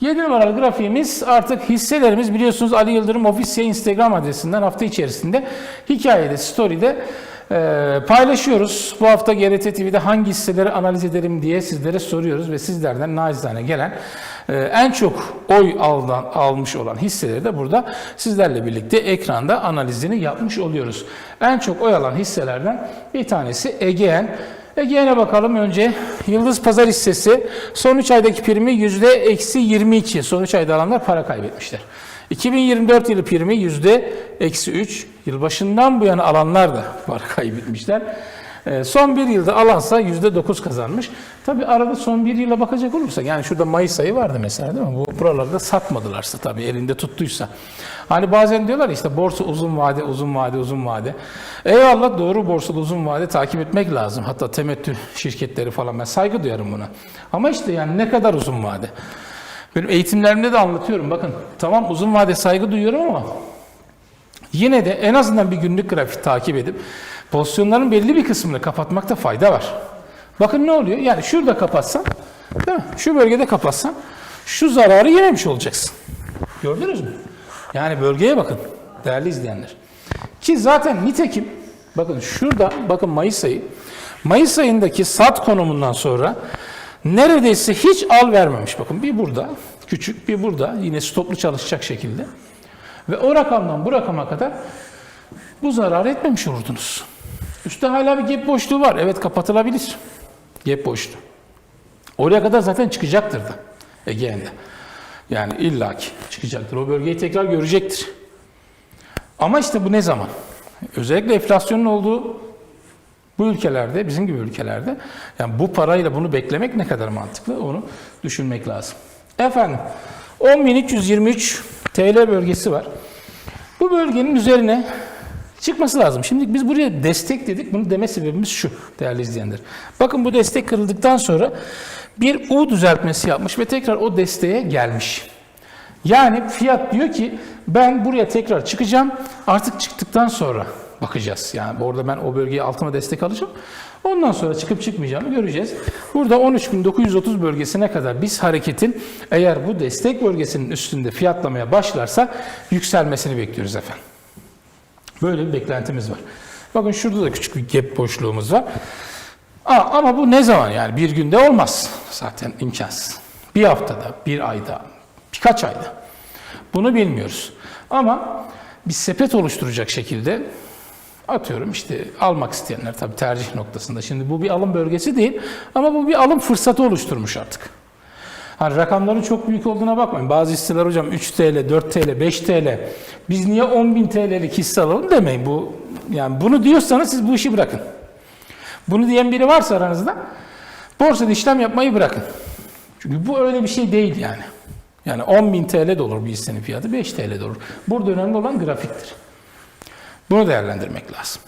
7 numaralı grafiğimiz artık hisselerimiz biliyorsunuz Ali Yıldırım Ofisya Instagram adresinden hafta içerisinde hikayede, story'de e, paylaşıyoruz. Bu hafta GRT TV'de hangi hisseleri analiz edelim diye sizlere soruyoruz ve sizlerden nacizane gelen e, en çok oy aldan, almış olan hisseleri de burada sizlerle birlikte ekranda analizini yapmış oluyoruz. En çok oy alan hisselerden bir tanesi Egean. Ege'ne bakalım önce. Yıldız Pazar hissesi son 3 aydaki primi yüzde eksi 22. Son 3 ayda alanlar para kaybetmişler. 2024 yılı primi yüzde eksi 3. Yılbaşından bu yana alanlar da para kaybetmişler. Ee, Son bir yılda alansa yüzde 9 kazanmış. Tabi arada son bir yıla bakacak olursak yani şurada Mayıs ayı vardı mesela değil mi? Bu buralarda satmadılarsa tabii elinde tuttuysa. Hani bazen diyorlar işte borsa uzun vade, uzun vade, uzun vade. Eyvallah doğru borsada uzun vade takip etmek lazım. Hatta temettü şirketleri falan ben saygı duyarım buna. Ama işte yani ne kadar uzun vade? Benim eğitimlerimde de anlatıyorum. Bakın tamam uzun vade saygı duyuyorum ama Yine de en azından bir günlük grafik takip edip pozisyonların belli bir kısmını kapatmakta fayda var. Bakın ne oluyor? Yani şurada kapatsan, değil mi? Şu bölgede kapatsan şu zararı yememiş olacaksın. Gördünüz mü? Yani bölgeye bakın değerli izleyenler. Ki zaten nitekim bakın şurada bakın Mayıs ayı Mayıs ayındaki sat konumundan sonra neredeyse hiç al vermemiş. Bakın bir burada küçük bir burada yine stoplu çalışacak şekilde. Ve o rakamdan bu rakama kadar bu zararı etmemiş olurdunuz. Üstte hala bir gap boşluğu var. Evet kapatılabilir. Gap boşluğu. Oraya kadar zaten çıkacaktır da Ege'nde. Yani illaki çıkacaktır. O bölgeyi tekrar görecektir. Ama işte bu ne zaman? Özellikle enflasyonun olduğu bu ülkelerde, bizim gibi ülkelerde yani bu parayla bunu beklemek ne kadar mantıklı onu düşünmek lazım. Efendim 10.323 TL bölgesi var. Bu bölgenin üzerine çıkması lazım. Şimdi biz buraya destek dedik. Bunu deme sebebimiz şu değerli izleyenler. Bakın bu destek kırıldıktan sonra bir U düzeltmesi yapmış ve tekrar o desteğe gelmiş. Yani fiyat diyor ki ben buraya tekrar çıkacağım. Artık çıktıktan sonra bakacağız. Yani orada ben o bölgeye altıma destek alacağım. Ondan sonra çıkıp çıkmayacağımı göreceğiz. Burada 13.930 bölgesine kadar biz hareketin eğer bu destek bölgesinin üstünde fiyatlamaya başlarsa yükselmesini bekliyoruz efendim. Böyle bir beklentimiz var. Bakın şurada da küçük bir gap boşluğumuz var. Aa, ama bu ne zaman yani? Bir günde olmaz. Zaten imkansız. Bir haftada, bir ayda, birkaç ayda. Bunu bilmiyoruz. Ama bir sepet oluşturacak şekilde atıyorum işte almak isteyenler tabii tercih noktasında. Şimdi bu bir alım bölgesi değil ama bu bir alım fırsatı oluşturmuş artık. Hani rakamların çok büyük olduğuna bakmayın. Bazı hisseler hocam 3 TL, 4 TL, 5 TL. Biz niye 10.000 TL'lik hisse alalım demeyin. Bu yani bunu diyorsanız siz bu işi bırakın. Bunu diyen biri varsa aranızda borsada işlem yapmayı bırakın. Çünkü bu öyle bir şey değil yani. Yani 10.000 TL de olur bir hissenin fiyatı, 5 TL de olur. Burada önemli olan grafiktir. Bunu değerlendirmek lazım.